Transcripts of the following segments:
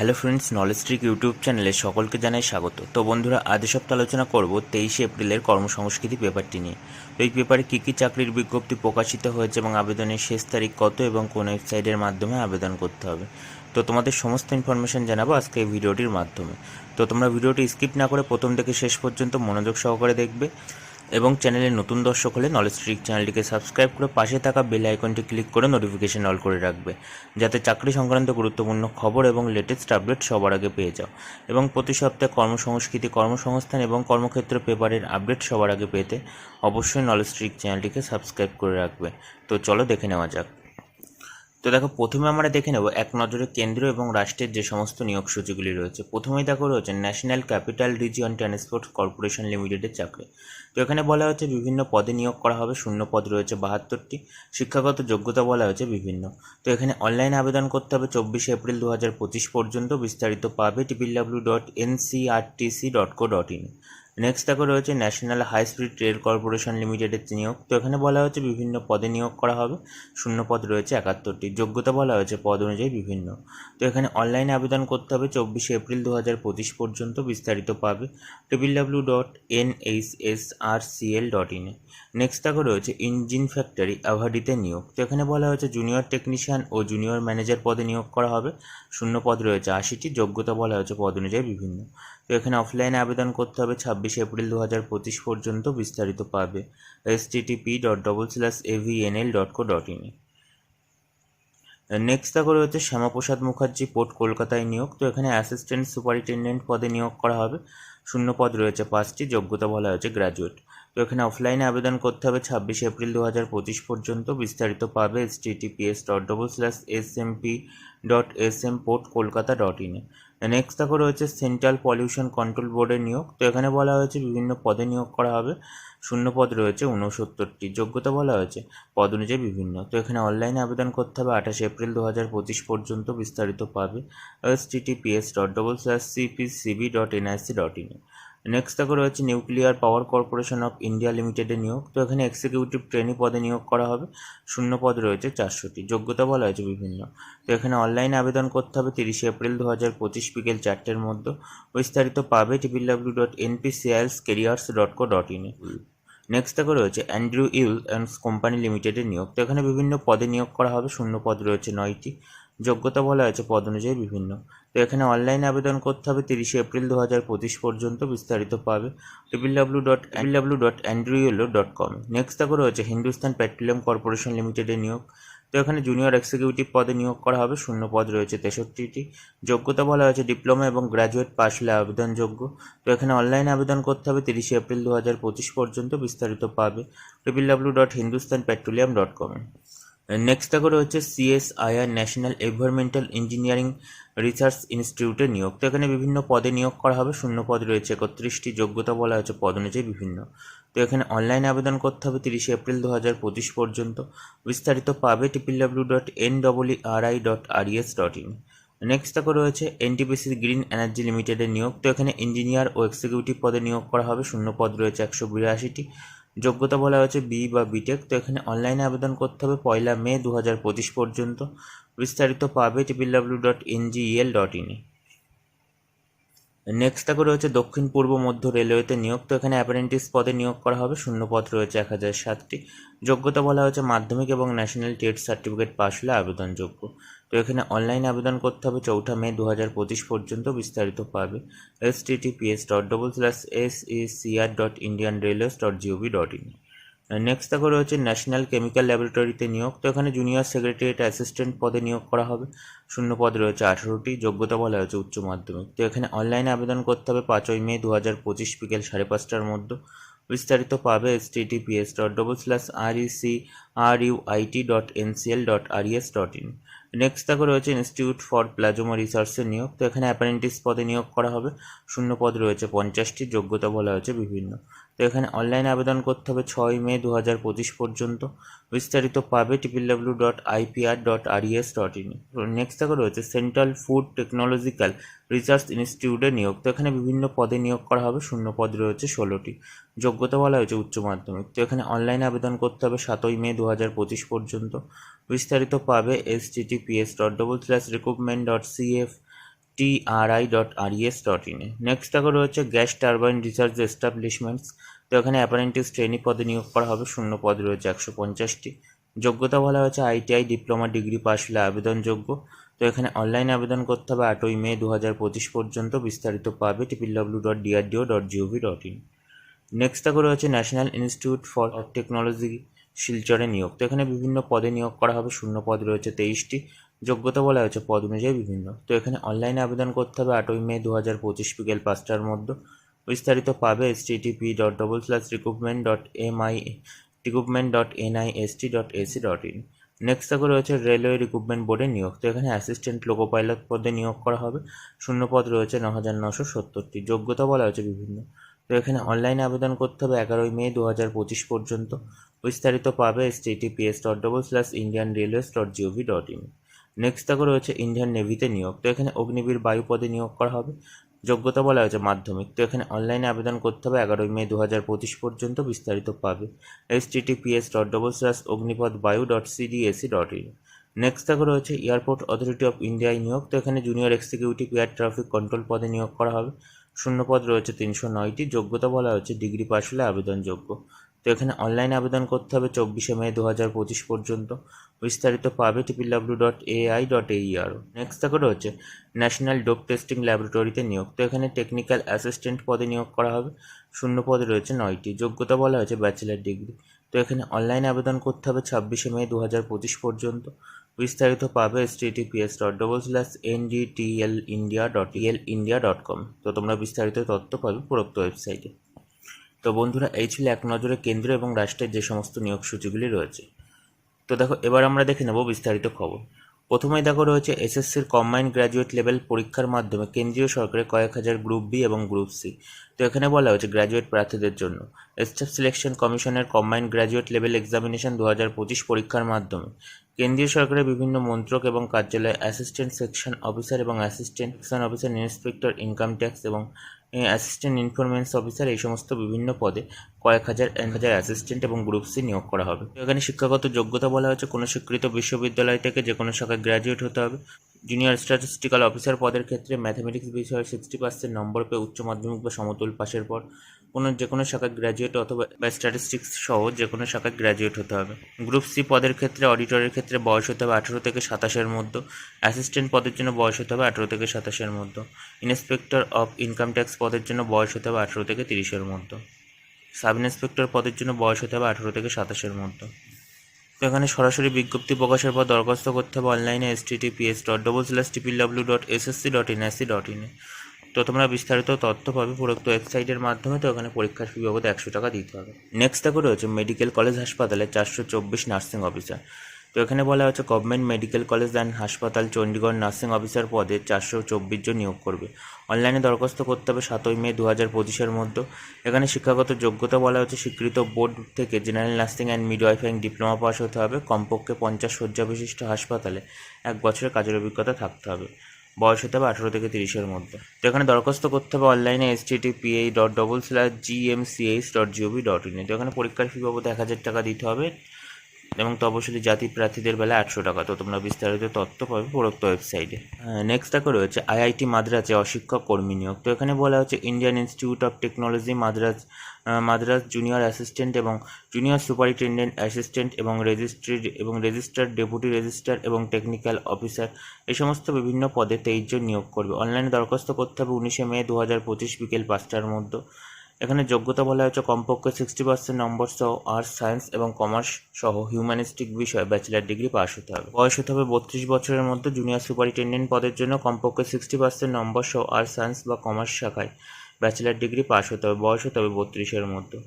Hello friends knowledge trick YouTube চ্যানেলে সকলকে জানাই স্বাগত। তো বন্ধুরা, আজ সপ্তাহে আলোচনা করব তেইশে এপ্রিলের কর্মসংস্কৃতি পেপারটি নিয়ে। তো এই পেপারে কী কী চাকরির বিজ্ঞপ্তি প্রকাশিত হয়েছে এবং আবেদনের শেষ তারিখ কত এবং কোন ওয়েবসাইটের মাধ্যমে আবেদন করতে হবে? তো তোমাদের সমস্ত ইনফরমেশন জানাব আজকে এই ভিডিওটির মাধ্যমে। তো তোমরা ভিডিওটি স্কিপ না করে প্রথম থেকে শেষ পর্যন্ত মনোযোগ সহকারে দেখবে। এবং চ্যানেলে নতুন দর্শক হলে নলেজ ট্রিক চ্যানেলটিকে সাবস্ক্রাইব করে পাশে থাকা বেল আইকনটি ক্লিক করে নোটিফিকেশন অল করে রাখবে, যাতে চাকরি সংক্রান্ত গুরুত্বপূর্ণ খবর এবং লেটেস্ট আপডেট সবার আগে পেয়ে যাও। এবং প্রতি সপ্তাহে কর্মসংস্কৃতি কর্মসংস্থান এবং কর্মক্ষেত্র পেপারের আপডেট সবার আগে পেতে অবশ্যই নলেজ ট্রিক চ্যানেলটিকে সাবস্ক্রাইব করে রাখবে। তো চলো দেখে নেওয়া যাক। তো দেখো, প্রথমে আমরা দেখে নেব এক নজরে কেন্দ্র এবং রাষ্ট্রের যে সমস্ত নিয়োগ সূচিগুলি রয়েছে। প্রথমেই দেখো রয়েছে national capital region transport corporation লিমিটেডের চাকরি। তো এখানে বলা হয়েছে বিভিন্ন পদে নিয়োগ করা হবে, শূন্য পদ রয়েছে বাহাত্তরটি। শিক্ষাগত যোগ্যতা বলা হয়েছে বিভিন্ন। তো এখানে অনলাইন আবেদন করতে হবে চব্বিশে এপ্রিল দু হাজার পঁচিশ পর্যন্ত। বিস্তারিত পাবে triple W dot NCRTC dot co dot in. Next দেখো রয়েছে national high speed rail corporation লিমিটেডের নিয়োগ। তো এখানে বলা হয়েছে বিভিন্ন পদে নিয়োগ করা হবে। শূন্য পদ রয়েছে একাত্তরটি। যোগ্যতা বলা হয়েছে পদ অনুযায়ী বিভিন্ন। তো এখানে অনলাইনে আবেদন করতে হবে চব্বিশে এপ্রিল দু হাজার পঁচিশ পর্যন্ত বিস্তারিত পাবে। Triple W dot N H S R C L dot ইনে নেক্সট দেখো রয়েছে ইঞ্জিন ফ্যাক্টরি আভাডিতে নিয়োগ। তো এখানে বলা হয়েছে জুনিয়র টেকনিশিয়ান ও জুনিয়র ম্যানেজার পদে নিয়োগ করা হবে। শূন্য পদ রয়েছে আশিটি। যোগ্যতা বলা হয়েছে পদ অনুযায়ী বিভিন্ন। এখানে অফলাইনে আবেদন করতে হবে ছাব্বিশে এপ্রিল দু হাজার পঁচিশ পর্যন্ত বিস্তারিত পাবে। S TTP dot double slash AVNL dot co dot ইনে নেক্সট দেখো রয়েছে শ্যামাপ্রসাদ মুখার্জি পোর্ট কলকাতায় নিয়োগ। তো এখানে অ্যাসিস্ট্যান্ট সুপারিনটেন্ডেন্ট পদে নিয়োগ করা হবে। শূন্য পদ রয়েছে পাঁচটি, যোগ্যতা বলা হয়েছে গ্র্যাজুয়েট তো এখানে অফলাইনে আবেদন করতে হবে ছাব্বিশে এপ্রিল দু হাজার পঁচিশ পর্যন্ত বিস্তারিত পাবে https dot double slash S M P dot S M port Kolkata dot ইনে নেক্সট দেখো রয়েছে সেন্ট্রাল পলিউশন কন্ট্রোল বোর্ডের নিয়োগ। তো এখানে বলা হয়েছে বিভিন্ন পদে নিয়োগ করা হবে। শূন্য পদ রয়েছে ঊনসত্তরটি। যোগ্যতা বলা হয়েছে পদ অনুযায়ী বিভিন্ন। তো এখানে অনলাইনে আবেদন করতে হবে আঠাশে এপ্রিল দু হাজার পঁচিশ পর্যন্ত বিস্তারিত পাবে। Https dot double slash CP CB dot NIC dot in next দেখো রয়েছে nuclear power corporation of India লিমিটেডের নিয়োগ। তো এখানে এক্সিকিউটিভ ট্রেনি পদে নিয়োগ করা হবে। শূন্য পদ রয়েছে চারশোটি। যোগ্যতা বলা হয়েছে বিভিন্ন। তো এখানে অনলাইনে আবেদন করতে হবে তিরিশে এপ্রিল দু হাজার পঁচিশ বিকেল চারটের মধ্যে। বিস্তারিত পাবে triple W dot NPCILs careers dot co dot ইনে নেক্সট দেখো রয়েছে অ্যান্ড্রু ইউল অ্যান্ড কোম্পানি লিমিটেডের নিয়োগ। তো এখানে বিভিন্ন পদে নিয়োগ করা হবে। শূন্য পদ রয়েছে নয়টি। যোগ্যতা বলা হয়েছে পদ অনুযায়ী বিভিন্ন। তো এখানে অনলাইনে আবেদন করতে হবে তিরিশে এপ্রিল দু হাজার পঁচিশ পর্যন্ত বিস্তারিত পাবে। Triple W dot L W dot Andrew Yule dot com next দেখো রয়েছে হিন্দুস্তান পেট্রোলিয়াম কর্পোরেশন লিমিটেডের নিয়োগ। তো এখানে জুনিয়র এক্সিকিউটিভ পদে নিয়োগ করা হবে, শূন্য পদ রয়েছে তেষট্টিটি। যোগ্যতা বলা হয়েছে ডিপ্লোমা এবং গ্র্যাজুয়েট পাস হলে আবেদনযোগ্য। তো এখানে অনলাইনে আবেদন করতে হবে তিরিশে এপ্রিল দু হাজার পঁচিশ পর্যন্ত বিস্তারিত পাবে। Triple W dot Hindustan petroleum dot কমে নেক্সট দেখো রয়েছে CSIR national environmental engineering research ইনস্টিটিউটের নিয়োগ। তো এখানে বিভিন্ন পদে নিয়োগ করা হবে। শূন্য পদ রয়েছে, একত্রিশটি যোগ্যতা বলা হয়েছে, পদ অনুযায়ী বিভিন্ন। তো এখানে অনলাইনে আবেদন করতে হবে তিরিশে এপ্রিল দু হাজার পঁচিশ পর্যন্ত। বিস্তারিত পাবে triple W dot N double R I dot RES dot in next দেখো রয়েছে এনটিপিসি গ্রিন এনার্জি লিমিটেডের নিয়োগ। তো এখানে ইঞ্জিনিয়ার ও এক্সিকিউটিভ পদে নিয়োগ করা হবে। শূন্য পদ রয়েছে, একশো বিরাশিটি। যোগ্যতা বলা হয়েছে বি বা বিটেক তো এখানে অনলাইনে আবেদন করতে হবে পয়লা মে দু হাজার পঁচিশ পর্যন্ত। বিস্তারিত পাবে triple W dot NGEL dot ইনে নেক্সট করে রয়েছে দক্ষিণ পূর্ব মধ্য রেলওয়েতে নিয়োগ। তো এখানে অ্যাপারেন্টিস পদে নিয়োগ করা হবে শূন্য পদ রয়েছে এক হাজার সাতটি। যোগ্যতা বলা হয়েছে মাধ্যমিক এবং ন্যাশনাল টেট সার্টিফিকেট পাস হলে আবেদনযোগ্য। তো এখানে অনলাইন আবেদন করতে হবে চৌঠা মে দু হাজার পঁচিশ পর্যন্ত বিস্তারিত পাবে। Https dot double slash S E CR dot Indian railways dot gov dot in next দেখো রয়েছে ন্যাশনাল কেমিক্যাল ল্যাবরেটরিতে নিয়োগ। তো এখানে জুনিয়র সেক্রেটারিয়েট অ্যাসিস্ট্যান্ট পদে নিয়োগ করা হবে। শূন্য পদ রয়েছে আঠারোটি, যোগ্যতা বলা হয়েছে উচ্চ মাধ্যমিক। তো এখানে অনলাইনে আবেদন করতে হবে পাঁচই মে দু হাজার পঁচিশ বিকেল সাড়ে পাঁচটার মধ্যে। বিস্তারিত পাবে https dot double slash R EC R U IT dot NCL dot RES dot in next দেখো রয়েছে ইনস্টিটিউট ফর প্লাজোমা রিসার্চের নিয়োগ। তো এখানে অ্যাপারেন্টিস পদে নিয়োগ করা হবে। শূন্য পদ রয়েছে, পঞ্চাশটি। যোগ্যতা বলা হয়েছে বিভিন্ন। তো এখানে অনলাইনে আবেদন করতে হবে ছয় মে দু হাজার পঁচিশ পর্যন্ত। বিস্তারিত পাবে triple W dot IPR dot RES dot in next দেখো রয়েছে সেন্ট্রাল ফুড টেকনোলজিক্যাল রিসার্চ ইনস্টিটিউটে নিয়োগ। তো এখানে বিভিন্ন পদে নিয়োগ করা হবে। শূন্য পদ রয়েছে, ষোলোটি। যোগ্যতা বলা হয়েছে উচ্চ মাধ্যমিক। তো এখানে অনলাইনে আবেদন করতে হবে সাতই মে দু হাজার পঁচিশ পর্যন্ত। বিস্তারিত পাবে https dot double slash recruitment dot CF T R I dot R ES dot ইনে নেক্সট দেখো রয়েছে গ্যাস টারবাইন রিসার্চ এস্টাবলিশমেন্টস। তো এখানে অ্যাপারেন্টিস ট্রেনি পদে নিয়োগ করা হবে শূন্য পদ রয়েছে একশো পঞ্চাশটি। যোগ্যতা বলা হয়েছে আইটিআই ডিপ্লোমা ডিগ্রি পাস হলে আবেদনযোগ্য। তো এখানে অনলাইনে আবেদন করতে হবে আটই মে দু হাজার পঁচিশ পর্যন্ত। বিস্তারিত পাবে triple W dot DRDO dot GOV dot in next দেখো রয়েছে ন্যাশনাল ইনস্টিটিউট ফর টেকনোলজি শিলচরে নিয়োগ। তো এখানে বিভিন্ন পদে নিয়োগ করা হবে। শূন্য পদ রয়েছে তেইশটি। যোগ্যতা বলা হয়েছে পদ অনুযায়ী বিভিন্ন। তো এখানে অনলাইনে আবেদন করতে হবে আটই মে দু হাজার পঁচিশ বিকেল পাঁচটার মধ্যে। বিস্তারিত পাবে এস টি TTP dot double slash recruitment dot M I recruitment dot N I S T dot AC dot in next দেখো রয়েছে রেলওয়ে রিক্রুটমেন্ট বোর্ডের নিয়োগ। তো এখানে অ্যাসিস্ট্যান্ট লোকো পাইলট পদে নিয়োগ করা হবে। শূন্য পদ রয়েছে ন হাজার নশো সত্তরটি। যোগ্যতা বলা হয়েছে বিভিন্ন। তো এখানে অনলাইনে আবেদন করতে হবে এগারোই মে দু হাজার পঁচিশ পর্যন্ত। বিস্তারিত পাবে S dot double slash Indian railways dot gov dot in next দেখো রয়েছে ইন্ডিয়ান নেভিতে নিয়োগ। তো এখানে অগ্নিবীর বায়ু পদে নিয়োগ করা হবে। যোগ্যতা বলা হয়েছে মাধ্যমিক। তো এখানে অনলাইনে আবেদন করতে হবে এগারোই মে দু হাজার পঁচিশ পর্যন্ত। বিস্তারিত পাবে https dot double slash Agnipath Vayu dot CDAC dot in next দেখো রয়েছে এয়ারপোর্ট অথরিটি অফ ইন্ডিয়ায় নিয়োগ। তো এখানে junior executive air traffic control পদে নিয়োগ করা হবে। শূন্য পদ রয়েছে তিনশো নয়টি, যোগ্যতা বলা হয়েছে ডিগ্রি পাস হলে আবেদনযোগ্য। তো এখানে অনলাইন আবেদন করতে হবে চব্বিশে মে দু হাজার পঁচিশ পর্যন্ত। বিস্তারিত পাবে triple W dot AI dot aero next দেখো রয়েছে ন্যাশনাল ডোপ টেস্টিং ল্যাবরেটরিতে নিয়োগ। তো এখানে টেকনিক্যাল অ্যাসিস্ট্যান্ট পদে নিয়োগ করা হবে। শূন্য পদে রয়েছে নয়টি, যোগ্যতা বলা হয়েছে ব্যাচেলার ডিগ্রি তো এখানে অনলাইন আবেদন করতে হবে ছাব্বিশে মে দু হাজার পঁচিশ পর্যন্ত। বিস্তারিত পাবে S dot double slash N D T L India dot L India dot com তো তোমরা বিস্তারিত তথ্য পাবে উপরোক্ত ওয়েবসাইটে তো বন্ধুরা, এই ছিল এক নজরে কেন্দ্র এবং রাষ্ট্রের যে সমস্ত নিয়োগ সূচিগুলি রয়েছে। তো দেখো, এবার আমরা দেখে নেব বিস্তারিত খবর। প্রথমেই দেখো রয়েছে এসএসসির কম্বাইন্ড গ্র্যাজুয়েট লেভেল পরীক্ষার মাধ্যমে কেন্দ্রীয় সরকারের কয়েক হাজার গ্রুপ বি এবং গ্রুপ সি তো এখানে বলা হয়েছে গ্র্যাজুয়েট প্রার্থীদের জন্য। স্টাফ সিলেকশন কমিশনের কম্বাইন্ড গ্র্যাজুয়েট লেভেল এক্সামিনেশন দু হাজার পঁচিশ পরীক্ষার মাধ্যমে। কেন্দ্রীয় সরকারের বিভিন্ন মন্ত্রক এবং কার্যালয়ে অ্যাসিস্ট্যান্ট সেকশন অফিসার এবং assistant section officer inspector income tax এবং অ্যাসিস্ট্যান্ট ইনফরমেন্স অফিসার এই সমস্ত বিভিন্ন পদে কয়েক হাজার, এক হাজার অ্যাসিস্ট্যান্ট এবং গ্রুপ সি নিয়োগ করা হবে। এখানে শিক্ষাগত যোগ্যতা বলা হয়েছে, কোনো স্বীকৃত বিশ্ববিদ্যালয় থেকে যে কোনো শাখায় গ্র্যাজুয়েট হতে হবে। জুনিয়র স্ট্যাটিস্টিক্যাল অফিসার পদের ক্ষেত্রে ম্যাথামেটিক্স বিষয়ে সিক্সটি পার্সেন্ট নম্বর পেয়ে উচ্চ মাধ্যমিক বা সমতুল পাশের পর কোনো যে কোনো শাখায় গ্র্যাজুয়েট অথবা বা স্ট্যাটিস্টিক্স সহ যে কোনো শাখায় গ্র্যাজুয়েট হতে হবে। গ্রুপ সি পদের ক্ষেত্রে অডিটরের ক্ষেত্রে বয়স হতে হবে আঠেরো থেকে সাতাশের মধ্যে। অ্যাসিস্ট্যান্ট পদের জন্য বয়স হতে হবে আঠেরো থেকে সাতাশের মধ্যে। ইন্সপেক্টর অফ ইনকাম ট্যাক্স পদের জন্য বয়স হতে হবে আঠেরো থেকে তিরিশের মধ্যে। সাব ইন্সপেক্টর পদের জন্য বয়স হতে হবে আঠেরো থেকে সাতাশের মধ্যে। তো এখানে সরাসরি বিজ্ঞপ্তি প্রকাশের পর দরখাস্ত করতে হবে অনলাইনে https dot double slash triple W dot SSC dot NIC dot ইনে তো তোমরা বিস্তারিত তথ্য পাবে উপরোক্ত ওয়েবসাইটের মাধ্যমে, তো এখানে পরীক্ষার ফি বাবদ একশো টাকা দিতে হবে। নেক্সট দেখো রয়েছে মেডিকেল কলেজ হাসপাতালে চারশো চব্বিশ নার্সিং অফিসার তো এখানে বলা হচ্ছে গভর্নমেন্ট মেডিকেল কলেজ অ্যান্ড হাসপাতাল চণ্ডীগড় নার্সিং অফিসার পদে চারশো চব্বিশ জন নিয়োগ করবে। অনলাইনে দরখাস্ত করতে হবে সাতই মে দু হাজার পঁচিশের মধ্যে। এখানে শিক্ষাগত যোগ্যতা বলা হচ্ছে স্বীকৃত বোর্ড থেকে general nursing and midwifery diploma pass হতে হবে। কমপক্ষে পঞ্চাশ শয্যা বিশিষ্ট হাসপাতালে এক বছরের কাজের অভিজ্ঞতা থাকতে হবে। বয়স হতে হবে আঠেরো থেকে তিরিশের মধ্যে। তো এখানে দরখাস্ত করতে হবে অনলাইনে এস টি টি পি টিটিপিএ dot double slash H dot gov dot in তো এখানে পরীক্ষার ফি বাবদ এক হাজার টাকা দিতে হবে। এবং তপশিলি জাতি প্রার্থীদের বেলা আটশো টাকা। তো তোমরা বিস্তারিত তথ্য পাবে উপরোক্ত ওয়েবসাইটে নেক্সট দেখো রয়েছে আইআইটি মাদ্রাজে অশিক্ষক কর্মী নিয়োগ। তো এখানে বলা হচ্ছে Indian institute of technology Madras Madras junior assistant এবং জুনিয়র সুপারিনটেন্ডেন্ট অ্যাসিস্ট্যান্ট এবং রেজিস্ট্রি এবং রেজিস্টার্ড ডেপুটি রেজিস্ট্রার এবং টেকনিক্যাল অফিসার এই সমস্ত বিভিন্ন পদে তেইশ জন নিয়োগ করবে। অনলাইনে দরখাস্ত করতে হবে উনিশে মে দু হাজার পঁচিশ বিকেল পাঁচটার মধ্যে। এখানে যোগ্যতা বলা হয়েছে কমপক্ষে সিক্সটি পার্সেন্ট নম্বর সহ আর্টস সায়েন্স এবং কমার্স সহ হিউম্যানিস্টিক বিষয়ে ব্যাচেলার ডিগ্রি পাস হতে হবে। বয়স হতে হবে বত্রিশ বছরের মধ্যে জুনিয়র সুপারিনটেন্ডেন্ট পদের জন্য কমপক্ষে সিক্সটি পার্সেন্ট নম্বর সহ আর্টস সায়েন্স বা কমার্স শাখায় ব্যাচেলার ডিগ্রি পাস হতে হবে। বয়স হতে হবে বত্রিশের মধ্যে।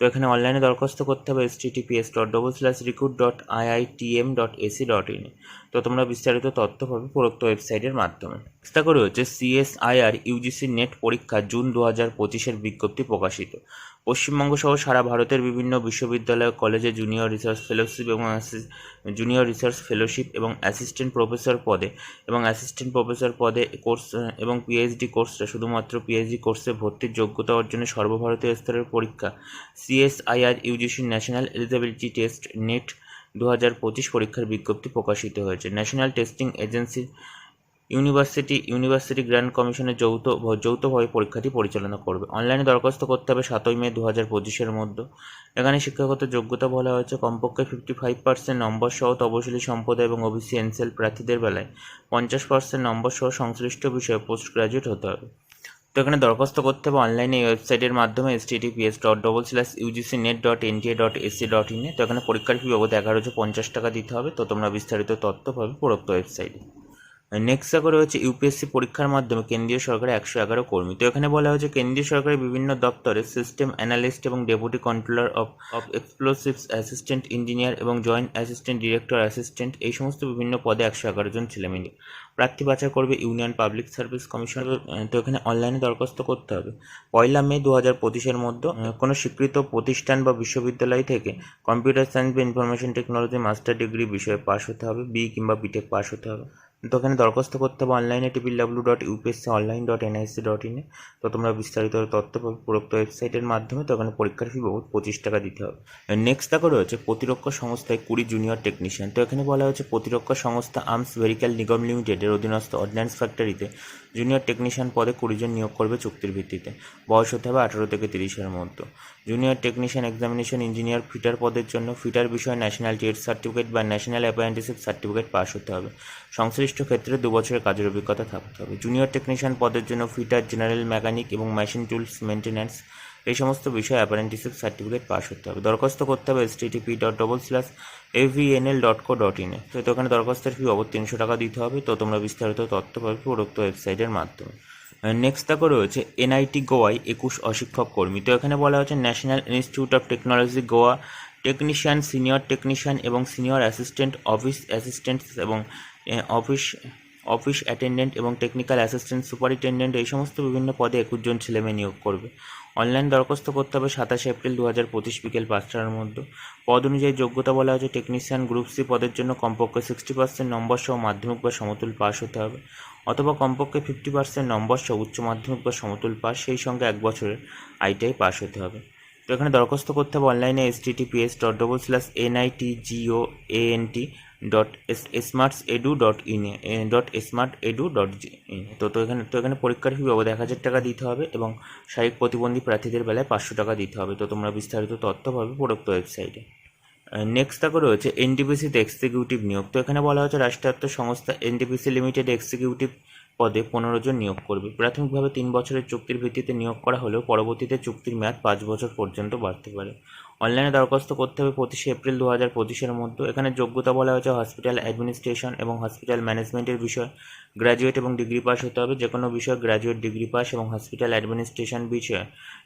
তো এখানে অনলাইনে দরখাস্ত করতে হবে https dot double slash recruit dot IITM dot AC dot in তো তোমরা বিস্তারিত তথ্য পাবে প্রদত্ত ওয়েবসাইটের মাধ্যমে। চেষ্টা করে হচ্ছে সিএসআইআর ইউজিসি নেট পরীক্ষা জুন দু হাজার পঁচিশের বিজ্ঞপ্তি প্রকাশিত। পশ্চিমবঙ্গ সহ সারা ভারতের বিভিন্ন বিশ্ববিদ্যালয়, কলেজে জুনিয়র রিসার্চ ফেলোশিপ এবং জুনিয়র রিসার্চ ফেলোশিপ এবং অ্যাসিস্ট্যান্ট প্রফেসর পদে এবং অ্যাসিস্ট্যান্ট প্রফেসর পদে কোর্স এবং পিএইচডি কোর্সটা শুধুমাত্র পিএইচডি কোর্সে ভর্তির যোগ্যতা অর্জনের সর্বভারতীয় স্তরের পরীক্ষা। CSIR UGC national eligibility test NET দু হাজার পঁচিশ পরীক্ষার বিজ্ঞপ্তি প্রকাশিত হয়েছে। ন্যাশনাল টেস্টিং এজেন্সির ইউনিভার্সিটি ইউনিভার্সিটি গ্র্যান্ড কমিশনের যৌথ যৌথভাবে পরীক্ষাটি পরিচালনা করবে। অনলাইনে দরখাস্ত করতে হবে সাতই মে দু হাজার পঁচিশের মধ্যে। এখানে শিক্ষাগত যোগ্যতা বলা হয়েছে। কমপক্ষে ফিফটি ফাইভ পার্সেন্ট নম্বর সহ তপশিলি সম্প্রদায় এবং ওবিসি এনসেল প্রার্থীদের বেলায় পঞ্চাশ পার্সেন্ট নম্বর সহ সংশ্লিষ্ট বিষয়ে পোস্ট গ্রাজুয়েট হতে হবে। তো এখানে দরখাস্ত করতে হবে অনলাইনে এই ওয়েবসাইটের মাধ্যমে https dot double slash UGC NET dot NTA dot AC dot ইনে তো এখানে পরীক্ষার ফি বাবদ এগারোশো পঞ্চাশ টাকা দিতে হবে। তো তোমরা বিস্তারিত তথ্য পাবে উপরোক্ত ওয়েবসাইটে। নেক্সট দেখো রয়েছে ইউপিএসসি পরীক্ষার মাধ্যমে কেন্দ্রীয় সরকারের একশো এগারো কর্মী। তো এখানে বলা হয়েছে কেন্দ্রীয় সরকারের বিভিন্ন দপ্তরে সিস্টেম অ্যানালিস্ট এবং deputy controller of of explosives assistant engineer এবং জয়েন্ট অ্যাসিস্ট্যান্ট ডিরেক্টর অ্যাসিস্ট্যান্ট এই সমস্ত বিভিন্ন পদে একশো এগারো জন ছেলেমেয়ে। প্রার্থী বাছাই করবে ইউনিয়ন পাবলিক সার্ভিস কমিশন। তো এখানে অনলাইনে দরখাস্ত করতে হবে। পয়লা মে দু হাজার পঁচিশের মধ্যে কোনো স্বীকৃত প্রতিষ্ঠান বা বিশ্ববিদ্যালয় থেকে কম্পিউটার সায়েন্স বা ইনফরমেশন টেকনোলজি মাস্টার ডিগ্রি বিষয়ে পাশ হতে হবে বি কিংবা বিটেক পাশ হতে হবে। তো এখানে দরখাস্ত করতে হবে অনলাইনে triple W dot UPSC online dot NIC dot ইনে তো তোমরা বিস্তারিত তথ্য পাবে উপরোক্ত ওয়েবসাইটের মাধ্যমে, তো এখানে পরীক্ষার ফি বাবদ পঁচিশ টাকা দিতে হবে। নেক্সট দেখো রয়েছে প্রতিরক্ষা সংস্থায় কুড়ি জুনিয়র টেকনিশিয়ান তো এখানে বলা হয়েছে প্রতিরক্ষা সংস্থা আর্মস ভেহিক্যাল নিগম লিমিটেডের অধীনস্থ অর্ডিন্যান্স ফ্যাক্টরিতে জুনিয়র টেকনিশিয়ান পদে কুড়ি জন নিয়োগ করবে চুক্তির ভিত্তিতে। বয়স হতে হবে আঠারো থেকে তিরিশের মধ্যে। Junior technician examination engineer fitter পদের জন্য ফিটার বিষয়ে ন্যাশনাল টেট সার্টিফিকেট বা ন্যাশনাল অ্যাপ্রেন্টিসশিপ সার্টিফিকেট পাস হতে হবে। সংশ্লিষ্ট ক্ষেত্রে দু বছরের কাজের অভিজ্ঞতা থাকতে হবে। জুনিয়র টেকনিশিয়ান পদের জন্য ফিটার জেনারেল মেকানিক এবং মেশিন টুলস মেনটেন্যান্স এই সমস্ত বিষয়ে অ্যাপ্রেন্টিসশিপ সার্টিফিকেট পাস হতে হবে। দরখাস্ত করতে হবে S TTP dot double slash AVNL dot co dot ইনে তো এখানে দরখাস্তের ফি অবধ তিনশো টাকা দিতে হবে। তো তোমরা বিস্তারিত তথ্য পাবে উপরোক্ত ওয়েবসাইটের মাধ্যমে। নেক্সট দেখো রয়েছে এনআইটি গোয়ায় একুশ অশিক্ষক কর্মী। তো এখানে বলা হচ্ছে national institute of technology Goa technician senior technician এবং সিনিয়র অ্যাসিস্ট্যান্ট অফিস অ্যাসিস্ট্যান্ট এবং অফিস অফিস অ্যাটেন্ডেন্ট এবং টেকনিক্যাল অ্যাসিস্ট্যান্ট সুপারিনটেন্ডেন্ট এই সমস্ত বিভিন্ন পদে একুশ জন ছেলেমেয়ে নিয়োগ করবে। অনলাইন দরখাস্ত করতে হবে সাতাশে এপ্রিল দু হাজার পঁচিশ বিকেল পাঁচটার মধ্যে। পদ অনুযায়ী যোগ্যতা বলা হয়েছে টেকনিশিয়ান গ্রুপ সি পদের জন্য কমপক্ষে সিক্সটি পার্সেন্ট নম্বর সহ মাধ্যমিক বা সমতুল পাস হতে হবে অথবা কমপক্ষে ফিফটি পার্সেন্ট নম্বর সহ উচ্চ মাধ্যমিক বা সমতুল পাস সেই সঙ্গে এক বছরের আইটিআই পাস হতে হবে। তো এখানে দরখাস্ত করতে হবে অনলাইনে https dot double slash N I T Goa N T dot S smarts edu dot in dot smart edu dot in তো তো এখানে তো এখানে পরীক্ষার ফি বাবদ এক হাজার টাকা দিতে হবে এবং শারীরিক প্রতিবন্ধী প্রার্থীদের বেলায় পাঁচশো টাকা দিতে হবে। তো তোমরা বিস্তারিত তথ্য পাবে উপরোক্ত ওয়েবসাইটে। নেক্সট দেখো রয়েছে এনটিপিসিতে এক্সিকিউটিভ নিয়োগ। তো এখানে বলা হচ্ছে রাষ্ট্রায়ত্ত সংস্থা এনটিপিসি লিমিটেড এক্সিকিউটিভ পদে পনেরো জন নিয়োগ করবে। প্রাথমিকভাবে তিন বছরের চুক্তির ভিত্তিতে নিয়োগ করা হলেও পরবর্তীতে চুক্তির মেয়াদ পাঁচ বছর পর্যন্ত বাড়তে পারে। অনলাইনে দরখাস্ত করতে হবে পঁচিশে এপ্রিল দু হাজার পঁচিশের মধ্যে। এখানে যোগ্যতা বলা হয়েছে হসপিটাল অ্যাডমিনিস্ট্রেশন এবং হসপিটাল ম্যানেজমেন্টের বিষয়। গ্র্যাজুয়েট এবং ডিগ্রি পাস হতে হবে। যে কোনো বিষয়ে গ্র্যাজুয়েট ডিগ্রি পাস এবং হসপিটাল অ্যাডমিনিস্ট্রেশন বিষয়ে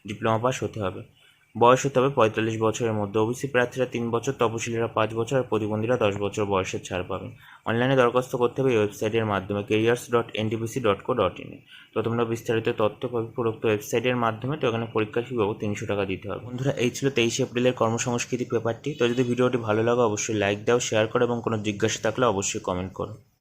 ডিপ্লোমা পাস হতে হবে। বয়স হতে হবে পঁয়তাল্লিশ বছরের মধ্যে। ওবিসি প্রার্থীরা তিন বছর, তপশিলীরা পাঁচ বছর আর প্রতিবন্ধীরা দশ বছর বয়সের ছাড় পাবেন। অনলাইনে দরখাস্ত করতে হবে এই ওয়েবসাইটের মাধ্যমে careers dot NTPC dot co dot ইনে তো তোমরা বিস্তারিত তথ্য পাবে উপরোক্ত ওয়েবসাইটের মাধ্যমে, তো এখানে পরীক্ষার ফি বাবদ তিনশো টাকা দিতে হবে। বন্ধুরা, এই ছিল তেইশে এপ্রিলের কর্মসংস্কৃতি পেপারটি তো যদি ভিডিওটি ভালো লাগে, অবশ্যই লাইক দাও শেয়ার করো এবং কোনো জিজ্ঞাসা থাকলে অবশ্যই কমেন্ট করো।